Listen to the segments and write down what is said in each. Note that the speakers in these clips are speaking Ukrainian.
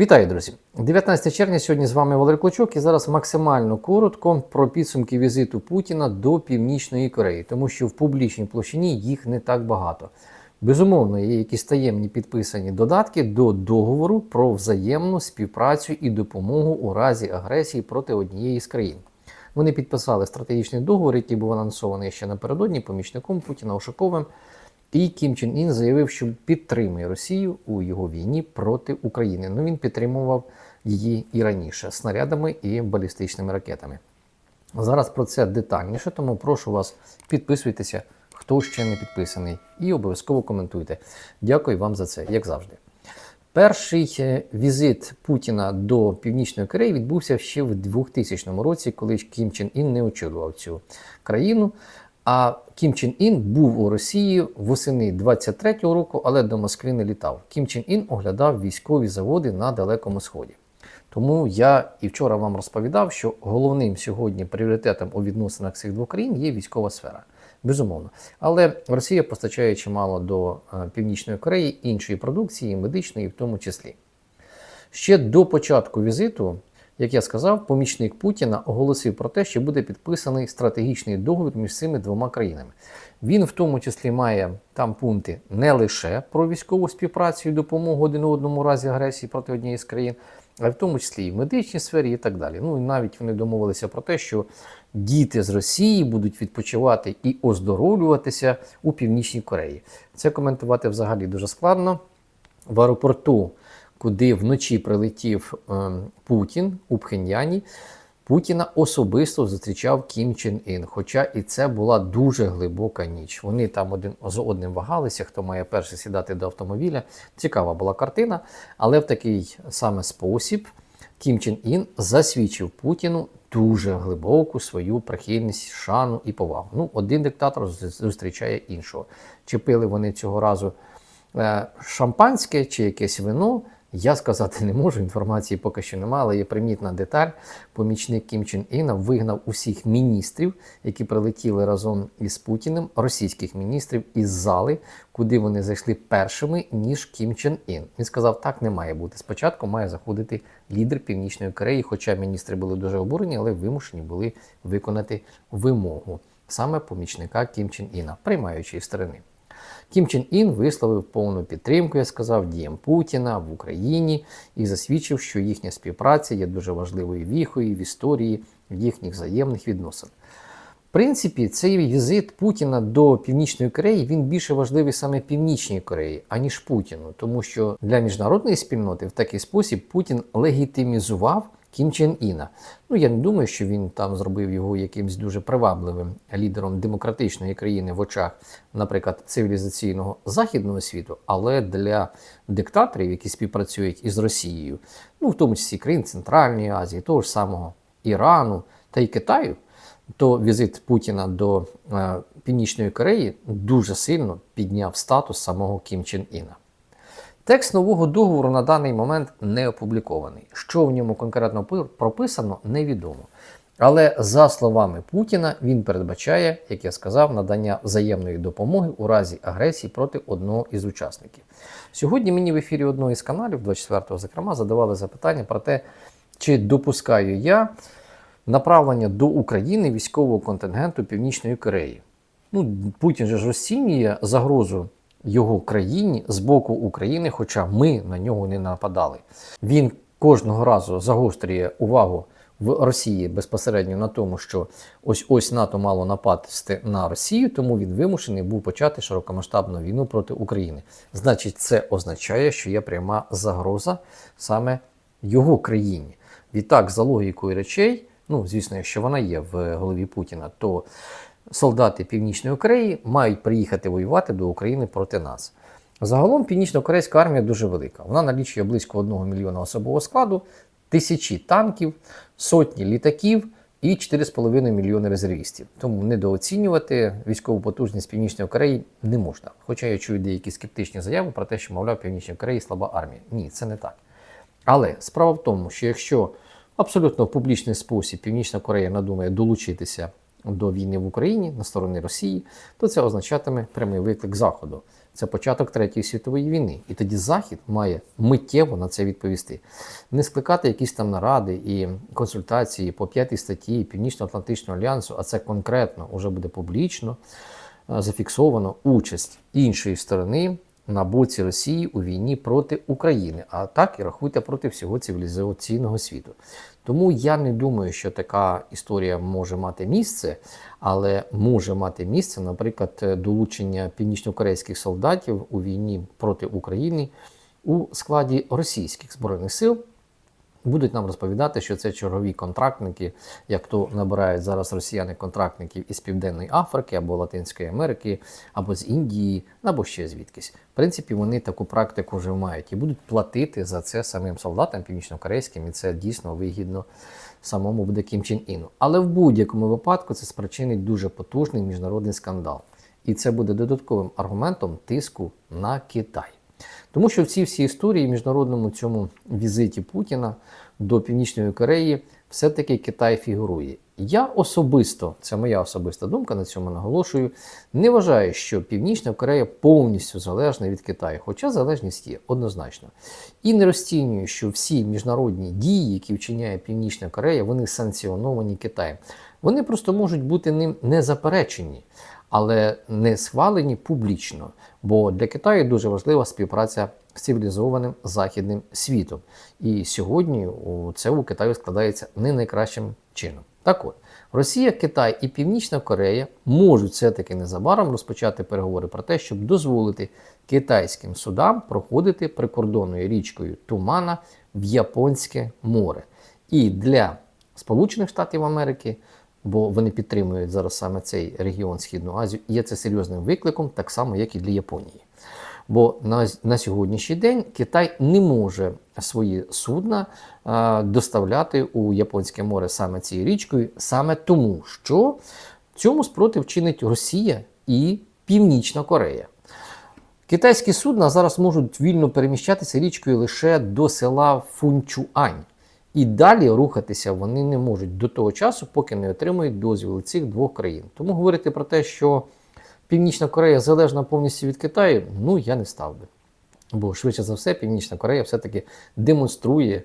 Вітаю, друзі! 19 червня сьогодні з вами Валерій Клочок і зараз максимально коротко про підсумки візиту Путіна до Північної Кореї, тому що в публічній площині їх не так багато. Безумовно, є якісь таємні підписані додатки до договору про взаємну співпрацю і допомогу у разі агресії проти однієї з країн. Вони підписали стратегічний договор, який був анонсований ще напередодні помічником Путіна Ушаковим. І Кім Чен Ін заявив, що підтримує Росію у його війні проти України. Ну він підтримував її і раніше снарядами і балістичними ракетами. Зараз про це детальніше, тому прошу вас підписуйтеся, хто ще не підписаний, і обов'язково коментуйте. Дякую вам за це, як завжди. Перший е, візит Путіна до Північної Кореї відбувся ще в 2000 році, коли Кім Чен Ін не очолював цю країну. А Кім Чен Ін був у Росії восени 23-го року, але до Москви не літав. Кім Чен Ін оглядав військові заводи на Далекому Сході. Тому я і вчора вам розповідав, що головним сьогодні пріоритетом у відносинах цих двох країн є військова сфера. Безумовно. Але Росія постачає чимало до е, Північної Кореї іншої продукції, медичної в тому числі. Ще до початку візиту як я сказав, помічник Путіна оголосив про те, що буде підписаний стратегічний договір між цими двома країнами. Він в тому числі має там пункти не лише про військову співпрацю і допомогу один одному разі агресії проти однієї з країн, а в тому числі і в медичній сфері, і так далі. Ну і навіть вони домовилися про те, що діти з Росії будуть відпочивати і оздоровлюватися у Північній Кореї. Це коментувати взагалі дуже складно. В аеропорту куди вночі прилетів е, Путін у Пхеньяні, Путіна особисто зустрічав Кім Чен Ін. Хоча і це була дуже глибока ніч. Вони там один з одним вагалися, хто має перший сідати до автомобіля. Цікава була картина, але в такий саме спосіб Кім Чен Ін засвідчив Путіну дуже глибоку свою прихильність, шану і повагу. Ну, один диктатор зустрічає іншого. Чи пили вони цього разу е, шампанське чи якесь вино? Я сказати не можу, інформації поки що немає, але є примітна деталь. Помічник Кім Чен Іна вигнав усіх міністрів, які прилетіли разом із Путіним, російських міністрів із зали, куди вони зайшли першими, ніж Кім Чен Ін. Він сказав, так не має бути. Спочатку має заходити лідер Північної Кореї, хоча міністри були дуже обурені, але вимушені були виконати вимогу саме помічника Кім Чен Іна, приймаючої сторони. Кім Чен Ін висловив повну підтримку, я сказав, діям Путіна в Україні і засвідчив, що їхня співпраця є дуже важливою віхою в історії їхніх взаємних відносин. В принципі, цей візит Путіна до Північної Кореї він більше важливий саме Північній Кореї, аніж Путіну, тому що для міжнародної спільноти в такий спосіб Путін легітимізував Кім Чен Іна. Ну я не думаю, що він там зробив його якимось дуже привабливим лідером демократичної країни в очах, наприклад, цивілізаційного західного світу, але для диктаторів, які співпрацюють із Росією, ну в тому числі країн Центральної Азії, того ж самого Ірану та й Китаю, то візит Путіна до е, Північної Кореї дуже сильно підняв статус самого Кім Чен Іна. Текст нового договору на даний момент не опублікований. Що в ньому конкретно прописано, невідомо. Але за словами Путіна, він передбачає, як я сказав, надання взаємної допомоги у разі агресії проти одного із учасників. Сьогодні мені в ефірі одного із каналів, 24-го, зокрема, задавали запитання про те, чи допускаю я направлення до України військового контингенту Північної Кореї. Ну, Путін же ж розцінює загрозу його країні з боку України, хоча ми на нього не нападали. Він кожного разу загострює увагу в Росії безпосередньо на тому, що ось ось НАТО мало напасти на Росію, тому він вимушений був почати широкомасштабну війну проти України. Значить, це означає, що є пряма загроза саме його країні. Відтак, за логікою речей, ну звісно, якщо вона є в голові Путіна, то солдати Північної Кореї мають приїхати воювати до України проти нас. Загалом північно-корейська армія дуже велика. Вона налічує близько 1 мільйона особового складу, тисячі танків, сотні літаків і 4,5 мільйони резервістів. Тому недооцінювати військову потужність Північної Кореї не можна. Хоча я чую деякі скептичні заяви про те, що, мовляв, Північної Кореї слаба армія. Ні, це не так. Але справа в тому, що якщо абсолютно в публічний спосіб Північна Корея надумає долучитися до війни в Україні на стороні Росії, то це означатиме прямий виклик Заходу. Це початок Третьої світової війни. І тоді Захід має миттєво на це відповісти. Не скликати якісь там наради і консультації по п'ятій статті Північно-Атлантичного альянсу, а це конкретно вже буде публічно е, зафіксовано участь іншої сторони на боці Росії у війні проти України, а так і рахуйте проти всього цивілізаційного світу. Тому я не думаю, що така історія може мати місце, але може мати місце, наприклад, долучення північнокорейських солдатів у війні проти України у складі російських збройних сил. Будуть нам розповідати, що це чергові контрактники, як то набирають зараз росіяни контрактників із Південної Африки або Латинської Америки, або з Індії, або ще звідкись. В принципі, вони таку практику вже мають і будуть платити за це самим солдатам північнокорейським, і це дійсно вигідно самому буде Кім Чен Іну. Але в будь-якому випадку це спричинить дуже потужний міжнародний скандал. І це буде додатковим аргументом тиску на Китай. Тому що в цій всій історії, міжнародному цьому візиті Путіна до Північної Кореї, все-таки Китай фігурує. Я особисто, це моя особиста думка, на цьому наголошую, не вважаю, що Північна Корея повністю залежна від Китаю, хоча залежність є однозначно. І не розцінюю, що всі міжнародні дії, які вчиняє Північна Корея, вони санкціоновані Китаєм. Вони просто можуть бути ним не заперечені, але не схвалені публічно. Бо для Китаю дуже важлива співпраця з цивілізованим західним світом. І сьогодні це у Китаю складається не найкращим чином. Так от, Росія, Китай і Північна Корея можуть все-таки незабаром розпочати переговори про те, щоб дозволити китайським судам проходити прикордонною річкою Тумана в Японське море. І для Сполучених Штатів Америки бо вони підтримують зараз саме цей регіон Східну Азію, і є це серйозним викликом, так само, як і для Японії. Бо на на сьогоднішній день Китай не може свої судна а, доставляти у Японське море саме цією річкою, саме тому, що цьому спротив чинить Росія і Північна Корея. Китайські судна зараз можуть вільно переміщатися річкою лише до села Фунчуань. І далі рухатися вони не можуть до того часу, поки не отримують дозвіл цих двох країн. Тому говорити про те, що Північна Корея залежна повністю від Китаю, ну я не став би. Бо швидше за все, Північна Корея все-таки демонструє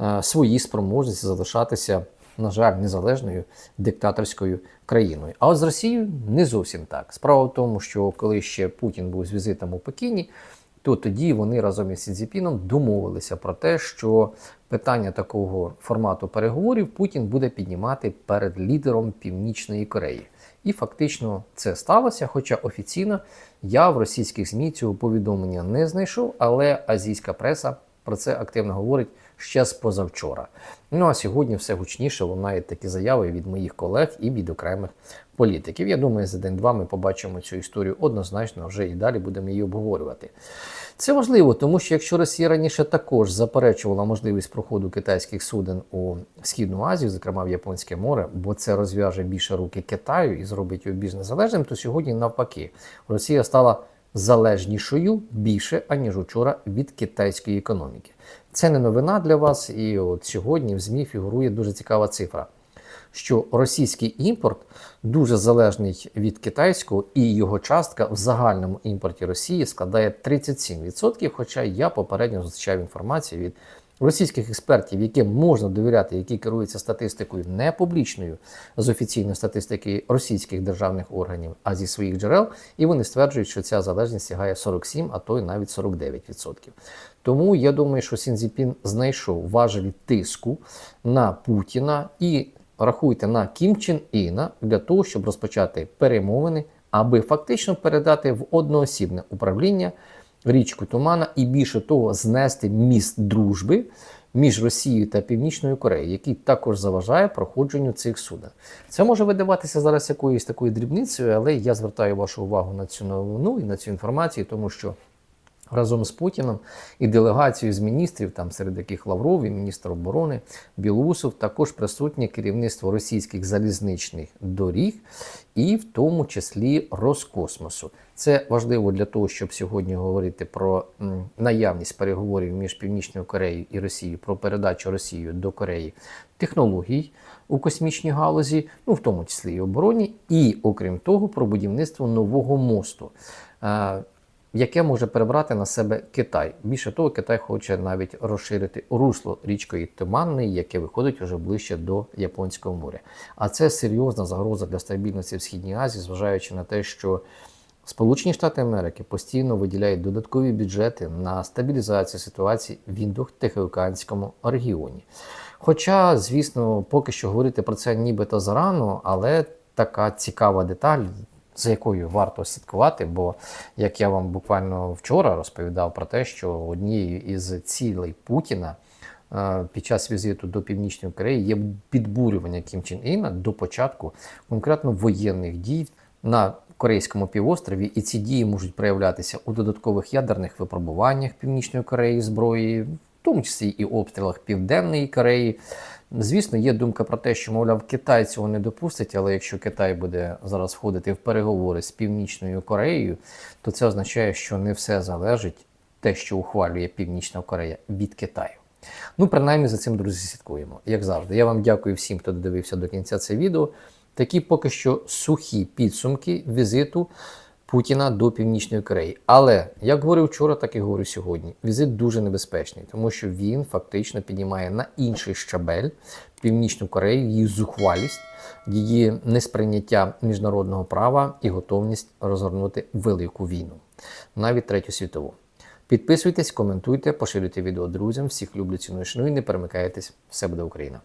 е, свої спроможності залишатися, на жаль, незалежною диктаторською країною. А от з Росією не зовсім так. Справа в тому, що коли ще Путін був з візитом у Пекіні, то тоді вони разом із Сідзіпіном домовилися про те, що питання такого формату переговорів Путін буде піднімати перед лідером Північної Кореї. І фактично це сталося. Хоча офіційно я в російських ЗМІ цього повідомлення не знайшов, але азійська преса про це активно говорить ще з позавчора. Ну а сьогодні все гучніше лунають такі заяви від моїх колег і від окремих політиків. Я думаю, за день-два ми побачимо цю історію однозначно вже і далі будемо її обговорювати. Це важливо, тому що якщо Росія раніше також заперечувала можливість проходу китайських суден у Східну Азію, зокрема в Японське море, бо це розв'яже більше руки Китаю і зробить його більш незалежним, то сьогодні навпаки Росія стала залежнішою більше аніж учора від китайської економіки. Це не новина для вас, і от сьогодні в ЗМІ фігурує дуже цікава цифра. Що російський імпорт дуже залежний від китайського, і його частка в загальному імпорті Росії складає 37%. Хоча я попередньо зустрічав інформацію від російських експертів, яким можна довіряти, які керуються статистикою не публічною з офіційної статистики російських державних органів, а зі своїх джерел, і вони стверджують, що ця залежність сягає 47, а то й навіть 49%. Тому я думаю, що Сінзіпін знайшов важелі тиску на Путіна і рахуйте на Кім Чен Іна для того, щоб розпочати перемовини, аби фактично передати в одноосібне управління річку Тумана і більше того, знести міст дружби між Росією та Північною Кореєю, який також заважає проходженню цих суден. Це може видаватися зараз якоюсь такою дрібницею, але я звертаю вашу увагу на цю новину і на цю інформацію, тому що. Разом з Путіном і делегацією з міністрів, там серед яких Лавров і міністр оборони Білусов, також присутнє керівництво російських залізничних доріг, і в тому числі Роскосмосу. Це важливо для того, щоб сьогодні говорити про наявність переговорів між Північною Кореєю і Росією про передачу Росією до Кореї технологій у космічній галузі, ну в тому числі і обороні, і окрім того, про будівництво нового мосту. е, Яке може перебрати на себе Китай. Більше того, Китай хоче навіть розширити русло річкою Туманної, яке виходить уже ближче до Японського моря. А це серйозна загроза для стабільності в Східній Азії, зважаючи на те, що Сполучені Штати Америки постійно виділяють додаткові бюджети на стабілізацію ситуації в індо-тихоокеанському регіоні. Хоча, звісно, поки що говорити про це нібито зарано, але така цікава деталь, за якою варто слідкувати, бо як я вам буквально вчора розповідав про те, що однією із цілей Путіна е, під час візиту до Північної Кореї є підбурювання Кім Чен Іна до початку конкретно воєнних дій на Корейському півострові, і ці дії можуть проявлятися у додаткових ядерних випробуваннях Північної Кореї зброї, в тому числі і обстрілах Південної Кореї. Звісно, є думка про те, що, мовляв, Китай цього не допустить, але якщо Китай буде зараз входити в переговори з Північною Кореєю, то це означає, що не все залежить те, що ухвалює Північна Корея від Китаю. Ну, принаймні за цим, друзі, слідкуємо. Як завжди, я вам дякую всім, хто додивився до кінця це відео. Такі поки що сухі підсумки візиту Путіна до Північної Кореї. Але як говорив вчора, так і говорю сьогодні. Візит дуже небезпечний, тому що він фактично піднімає на інший щабель Північну Корею, її зухвалість, її несприйняття міжнародного права і готовність розгорнути велику війну, навіть третю світову. Підписуйтесь, коментуйте, поширюйте відео друзям. Всіх люблю ціную шаную і не перемикайтесь. Все буде Україна!